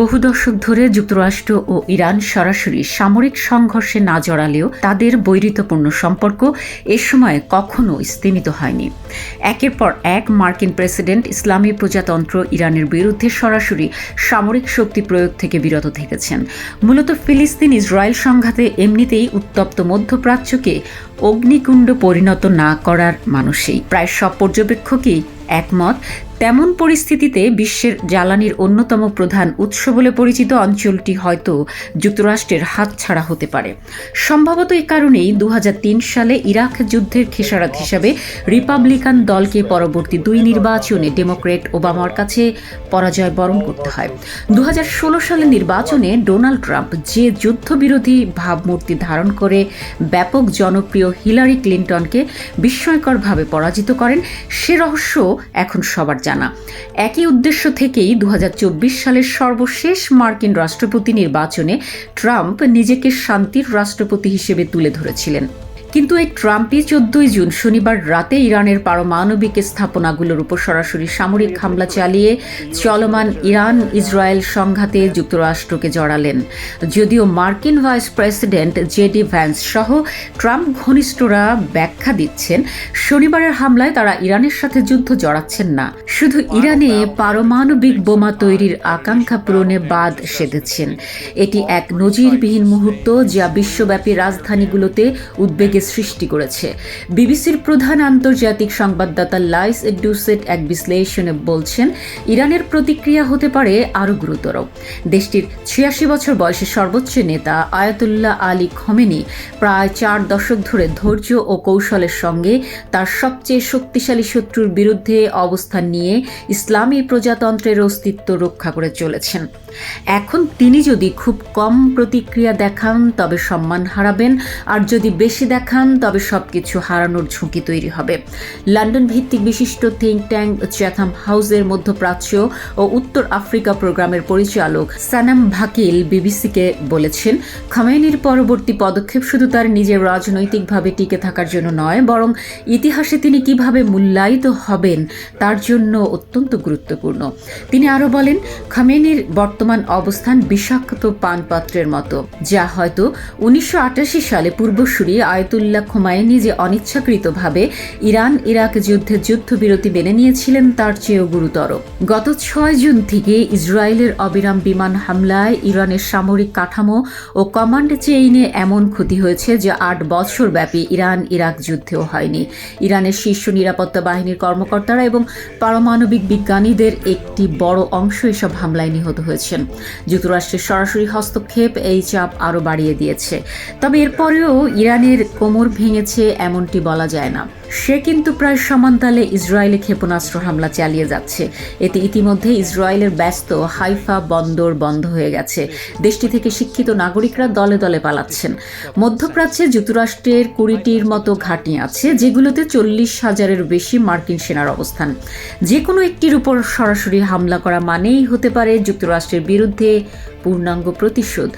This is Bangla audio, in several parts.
বহু দশক ধরে যুক্তরাষ্ট্র ও ইরান সরাসরি সামরিক সংঘর্ষে না জড়ালেও তাদের বৈরিতপূর্ণ সম্পর্ক এ সময় কখনো স্তীমিত হয়নি। একের পর এক মার্কিন প্রেসিডেন্ট ইসলামী প্রজাতন্ত্র ইরানের বিরুদ্ধে সরাসরি সামরিক শক্তি প্রয়োগ থেকে বিরত থেকেছেন। মূলত ফিলিস্তিন ইসরায়েল সংঘাতে এমনিতেই উত্তপ্ত মধ্যপ্রাচ্যকে অগ্নিকুণ্ড পরিণত না করার মানুষেই। প্রায় সব পর্যবেক্ষকই একমত, তেমন পরিস্থিতিতে বিশ্বের জ্বালানির অন্যতম প্রধান উৎস বলে পরিচিত অঞ্চলটি হয়তো যুক্তরাষ্ট্রের হাতছাড়া হতে পারে। সম্ভবত এ কারণেই দু হাজার তিন সালে ইরাক যুদ্ধের খেসারত হিসাবে রিপাবলিকান দলকে পরবর্তী দুই নির্বাচনে ডেমোক্রেট ওবামার কাছে পরাজয় বরণ করতে হয়। দু হাজার ষোলো সালে নির্বাচনে ডোনাল্ড ট্রাম্প যে যুদ্ধবিরোধী ভাবমূর্তি ধারণ করে ব্যাপক জনপ্রিয় হিলারি ক্লিন্টনকে বিস্ময়করভাবে পরাজিত করেন, সে রহস্য এখন সবার জানা। একই উদ্দেশ্য থেকেই দু হাজার চব্বিশ সালের সর্বশেষ মার্কিন রাষ্ট্রপতি নির্বাচনে ট্রাম্প নিজেকে শান্তির রাষ্ট্রপতি হিসেবে তুলে ধরেছিলেন। কিন্তু এই ট্রাম্পই চোদ্দই জুন শনিবার রাতে ইরানের পারমাণবিক স্থাপনাগুলোর উপর সরাসরি সামরিক হামলা চালিয়ে চলমান ইরান ইসরায়েল সংঘাতে যুক্তরাষ্ট্রকে জড়ালেন। যদিও মার্কিন ভাইস প্রেসিডেন্ট জেডি ভ্যান্স সহ ট্রাম্প ঘনিষ্ঠরা ব্যাখ্যা দিচ্ছেন, শনিবারের হামলায় তারা ইরানের সাথে যুদ্ধ জড়াচ্ছেন না। শুধু ইরানে পারমাণবিক বোমা তৈরির আকাঙ্ক্ষা পূরণে বাদ সেধেছেন। এটি এক নজিরবিহীন মুহূর্ত যা বিশ্বব্যাপী রাজধানীগুলোতে উদ্বেগের সৃষ্টি করেছে। বিবিসির প্রধান আন্তর্জাতিক সংবাদদাতা লাইস ডুসেট এক বিশ্লেষণে বলছেন, ইরানের প্রতিক্রিয়া হতে পারে আরও গুরুতর। দেশটির ছিয়াশি বছর বয়সী সর্বোচ্চ নেতা আয়াতুল্লাহ আলী খমেনি প্রায় চার দশক ধরে ধৈর্য ও কৌশলের সঙ্গে তার সবচেয়ে শক্তিশালী শত্রুর বিরুদ্ধে অবস্থান নিয়ে ইসলামী প্রজাতন্ত্রের অস্তিত্ব রক্ষা করে চলেছেন। এখন তিনি যদি খুব কম প্রতিক্রিয়া দেখান, তবে সম্মান হারাবেন। আর যদি বেশি দেখান, তবে সবকিছু হারানোর ঝুঁকি তৈরি হবে। লন্ডন ভিত্তিক বিশিষ্ট থিঙ্ক ট্যাঙ্ক চ্যাথাম হাউসের মধ্যপ্রাচ্য ও উত্তর আফ্রিকা প্রোগ্রামের পরিচালক সানাম ভাকিল বিবিসিকে বলেছেন, খামেনির পরবর্তী পদক্ষেপ শুধু তার নিজের রাজনৈতিকভাবে টিকে থাকার জন্য নয়, বরং ইতিহাসে তিনি কীভাবে মূল্যায়িত হবেন, তার জন্য অত্যন্ত গুরুত্বপূর্ণ। তিনি আরও বলেন, খামেনির বর্তমান অবস্থান বিষাক্ত পানপাত্রের মতো, যা হয়তো উনিশশো আটাশি সালে পূর্বসূরি আয়তুল্লাহ খোমাইনি যে অনিচ্ছাকৃতভাবে ইরান ইরাক যুদ্ধে যুদ্ধবিরতি মেনে নিয়েছিলেন, তার চেয়েও গুরুতর। গত ছয় জুন থেকে ইসরায়েলের অবিরাম বিমান হামলায় ইরানের সামরিক কাঠামো ও কমান্ড চেইনে এমন ক্ষতি হয়েছে যা আট বছর ব্যাপী ইরান ইরাক যুদ্ধেও হয়নি। ইরানের শীর্ষ নিরাপত্তা বাহিনীর কর্মকর্তারা এবং পারমাণবিক বিজ্ঞানীদের একটি বড় অংশ এসব হামলায় নিহত হয়েছেন যুক্তরাষ্ট্রের সরাসরি হস্তক্ষেপ এই চাপ আরও বাড়িয়ে দিয়েছে। তবে এরপরেও ইরানের কোমর ভেঙেছে এমনটি বলা যায় না। সে কিন্তু প্রায় সমান্তালে ইসরায়েলে ক্ষেপণাস্ত্র হামলা চালিয়ে যাচ্ছে। এতে ইতিমধ্যে ইসরায়েলের ব্যস্ত হাইফা বন্দর বন্ধ হয়ে গেছে। দেশটি থেকে শিক্ষিত নাগরিকরা দলে দলে পালাচ্ছেন। মধ্যপ্রাচ্যে যুক্তরাষ্ট্রের কুড়িটির মতো ঘাঁটি আছে যেগুলোতে চল্লিশ হাজারের বেশি মার্কিন সেনার অবস্থান। যে কোনো একটির উপর সরাসরি হামলা করা মানেই হতে পারে যুক্তরাষ্ট্রের বিরুদ্ধে পূর্ণাঙ্গ প্রতিশোধ।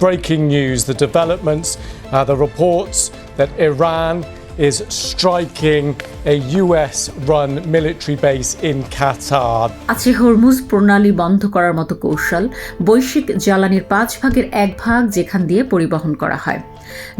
Breaking news, the developments, uh, the reports that Iran is striking a US run military base in Qatar. আছে হরমুজ প্রণালী বন্ধ করার মতো কৌশল, বৈশ্বিক জ্বালানির পাঁচ ভাগের এক ভাগ যেখান দিয়ে পরিবহন করা হয়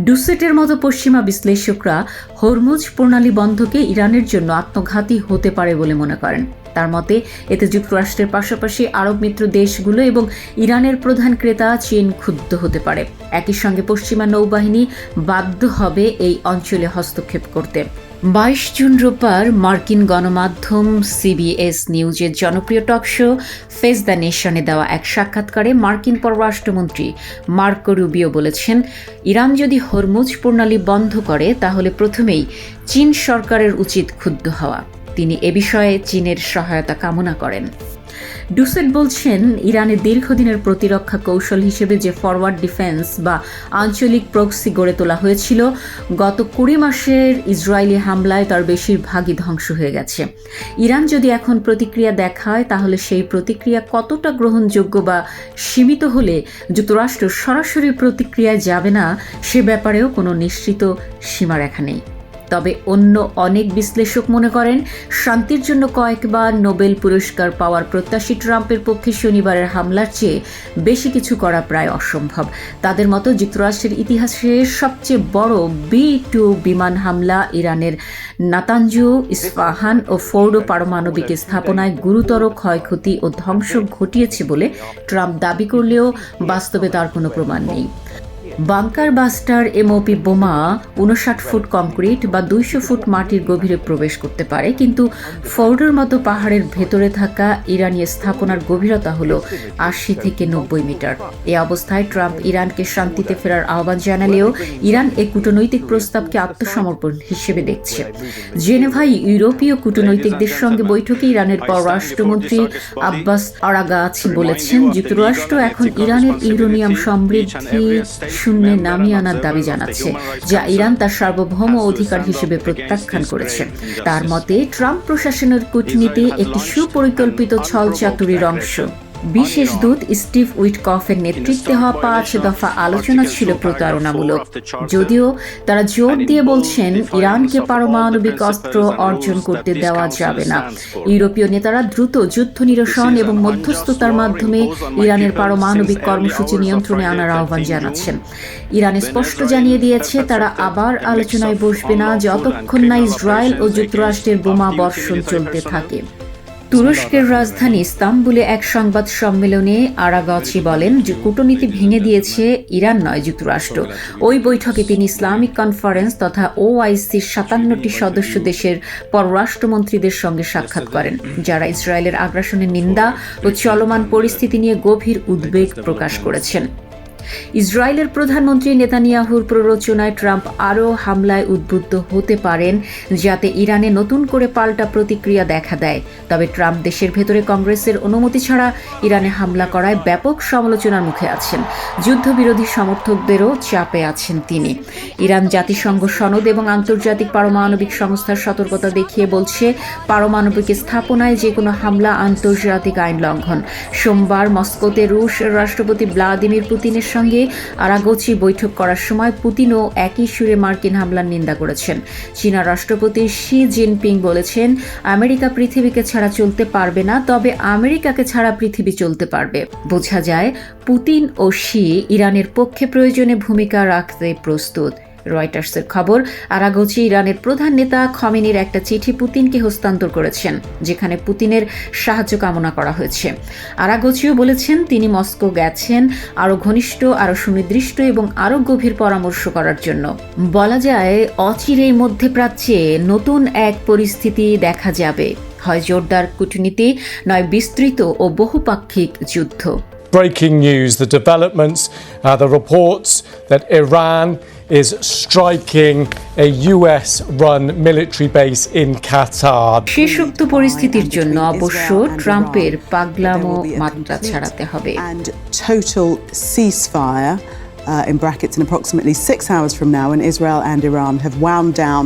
ডুসেটের মতো পশ্চিমা বিশ্লেষকরা হরমুজ প্রণালী বন্ধকে ইরানের জন্য আত্মঘাতী হতে পারে বলে মনে করেন। তার মতে, এতে যুক্তরাষ্ট্রের পাশাপাশি আরব মিত্র দেশগুলো এবং ইরানের প্রধান ক্রেতা চীন ক্ষুব্ধ হতে পারে। একই সঙ্গে পশ্চিমা নৌবাহিনী বাধ্য হবে এই অঞ্চলে হস্তক্ষেপ করতে। বাইশ জুন রোববার মার্কিন গণমাধ্যম সিবিএস নিউজের জনপ্রিয় টক শো ফেস দ্য নেশনে দেওয়া এক সাক্ষাৎকারে মার্কিন পররাষ্ট্রমন্ত্রী মার্কো রুবিও বলেছেন, ইরান যদি হরমুজ প্রণালী বন্ধ করে, তাহলে প্রথমেই চীন সরকারের উচিত ক্ষুব্ধ হওয়া। তিনি এ বিষয়ে চীনের সহায়তা কামনা করেন। ডুসেট বলছেন, ইরানে দীর্ঘদিনের প্রতিরক্ষা কৌশল হিসেবে যে ফরওয়ার্ড ডিফেন্স বা আঞ্চলিক প্রক্সি গড়ে তোলা হয়েছিল, গত কুড়ি মাসের ইসরায়েলি হামলায় তার বেশিরভাগই ধ্বংস হয়ে গেছে। ইরান যদি এখন প্রতিক্রিয়া দেখায়, তাহলে সেই প্রতিক্রিয়া কতটা গ্রহণযোগ্য বা সীমিত হলে যুক্তরাষ্ট্র সরাসরি প্রতিক্রিয়ায় যাবে না, সে ব্যাপারেও কোনো নিশ্চিত সীমারেখা নেই। তবে অন্য অনেক বিশ্লেষক মনে করেন, শান্তির জন্য কয়েকবার নোবেল পুরস্কার পাওয়ার প্রত্যাশী ট্রাম্পের পক্ষে শনিবারের হামলার চেয়ে বেশি কিছু করা প্রায় অসম্ভব। তাদের মতো যুক্তরাষ্ট্রের ইতিহাসে সবচেয়ে বড় বি টু বিমান হামলা ইরানের নাতাঞ্জু ইস্পাহান ও ফোর্ডো পারমাণবিক স্থাপনায় গুরুতর ক্ষয়ক্ষতি ও ধ্বংস ঘটিয়েছে বলে ট্রাম্প দাবি করলেও বাস্তবে তার কোনো প্রমাণ নেই। বাংকার বাস্টার এমওপি বোমা উনষাট ফুট কংক্রিট বা দুইশো ফুট মাটির গভীরে প্রবেশ করতে পারে, কিন্তু ফোর্ডোর মতো পাহাড়ের ভেতরে থাকা ইরানি স্থাপনার গভীরতা হল আশি থেকে নব্বই মিটার। এ অবস্থায় ট্রাম্প ইরানকে শান্তিতে ফেরার আহ্বান জানালেও ইরান এই কূটনৈতিক প্রস্তাবকে আত্মসমর্পণ হিসেবে দেখছে। জেনেভাই ইউরোপীয় কূটনৈতিকদের সঙ্গে বৈঠকে ইরানের পররাষ্ট্রমন্ত্রী আব্বাস আরাগাছি বলেছেন, যুক্তরাষ্ট্র এখন ইরানের ইউরোনিয়াম সমৃদ্ধি শূন্যে নামিয়ে আনার দাবি জানাচ্ছে। যা ইরান তার সার্বভৌম অধিকার হিসেবে প্রত্যাখ্যান করেছে। তার মতে ট্রাম্প প্রশাসনের কূটনীতি একটি সুপরিকল্পিত ছল চাতুরির অংশ। বিশেষ দূত স্টিভ উইটকফের নেতৃত্বে হওয়া পাঁচ দফা আলোচনা ছিল প্রতারণামূলক। যদিও তারা জোর দিয়ে বলছেন, ইরানকে পারমাণবিক অস্ত্র অর্জন করতে দেওয়া যাবে না। ইউরোপীয় নেতারা দ্রুত যুদ্ধ নিরসন এবং মধ্যস্থতার মাধ্যমে ইরানের পারমাণবিক কর্মসূচি নিয়ন্ত্রণে আনার আহ্বান জানাচ্ছেন। ইরান স্পষ্ট জানিয়ে দিয়েছে, তারা আবার আলোচনায় বসবে না যতক্ষণ না ইসরায়েল ও যুক্তরাষ্ট্রের বোমা বর্ষণ চলতে থাকে। তুরস্কের রাজধানী ইস্তাম্বুলে এক সংবাদ সম্মেলনে আরাগাছি বলেন যে কূটনীতি ভেঙে দিয়েছে ইরান নয় যুক্তরাষ্ট্র। ওই বৈঠকে তিনি ইসলামিক কনফারেন্স তথা ওআইসির সাতান্নটি সদস্য দেশের পররাষ্ট্রমন্ত্রীদের সঙ্গে সাক্ষাৎ করেন, যারা ইসরায়েলের আগ্রাসনের নিন্দা ও চলমান পরিস্থিতি নিয়ে গভীর উদ্বেগ প্রকাশ করেছেন। ইসরায়েলের প্রধানমন্ত্রী নেতানিয়াহুর প্ররোচনায় ট্রাম্প আরও হামলায় উদ্বুদ্ধ হতে পারেন, যাতে ইরানে নতুন করে পাল্টা প্রতিক্রিয়া দেখা দেয়। তবে ট্রাম্প দেশের ভেতরে কংগ্রেসের অনুমতি ছাড়া ইরানে হামলা করায় ব্যাপক সমালোচনার মুখে আছেন। যুদ্ধবিরোধী সমর্থকদেরও চাপে আছেন তিনি। ইরান জাতিসংঘ সনদ এবং আন্তর্জাতিক পারমাণবিক সংস্থার সতর্কতা দেখিয়ে বলছে, পারমাণবিক স্থাপনায় যে কোনো হামলা আন্তর্জাতিক আইন লঙ্ঘন। সোমবার মস্কোতে রুশ রাষ্ট্রপতি ভ্লাদিমির পুতিনের সঙ্গে আরাগোচি বৈঠক করার সময় পুতিনও একই সুরে মার্কিন হামলার নিন্দা করেছেন। চীনা রাষ্ট্রপতি শি জিনপিং বলেছেন, আমেরিকা পৃথিবীকে ছাড়া চলতে পারবে না, তবে আমেরিকাকে ছাড়া পৃথিবী চলতে পারবে। বোঝা যায়, পুতিন ও শি ইরানের পক্ষে প্রয়োজনে ভূমিকা রাখতে প্রস্তুত। রয়টার্সের খবর। আরাগোচি ইরানের প্রধান নেতা খমেনির একটা চিঠি পুতিনকে হস্তান্তর করেছেন যেখানে পুতিনের সাহায্য কামনা করা হয়েছে। আরাগোচিও বলেছেন তিনি মস্কো গেছেন আরও ঘনিষ্ঠ আরও সুনির্দিষ্ট এবং আরও গভীর পরামর্শ করার জন্য। বলা যায় অচিরেই মধ্যপ্রাচ্যে নতুন এক পরিস্থিতি দেখা যাবে। হয় জোরদার কূটনীতি নয় বিস্তৃত ও বহুপাক্ষিক যুদ্ধ। Breaking news the developments, uh, the reports that Iran is striking a US run military base in Qatar. শেষোক্ত পরিস্থিতির জন্য অবশ্য ট্রাম্পের পাগলামো মাত্রা ছাড়াতে হবে and total ceasefire. Uh, in brackets, in approximately six hours from now, when Israel and Iran have wound down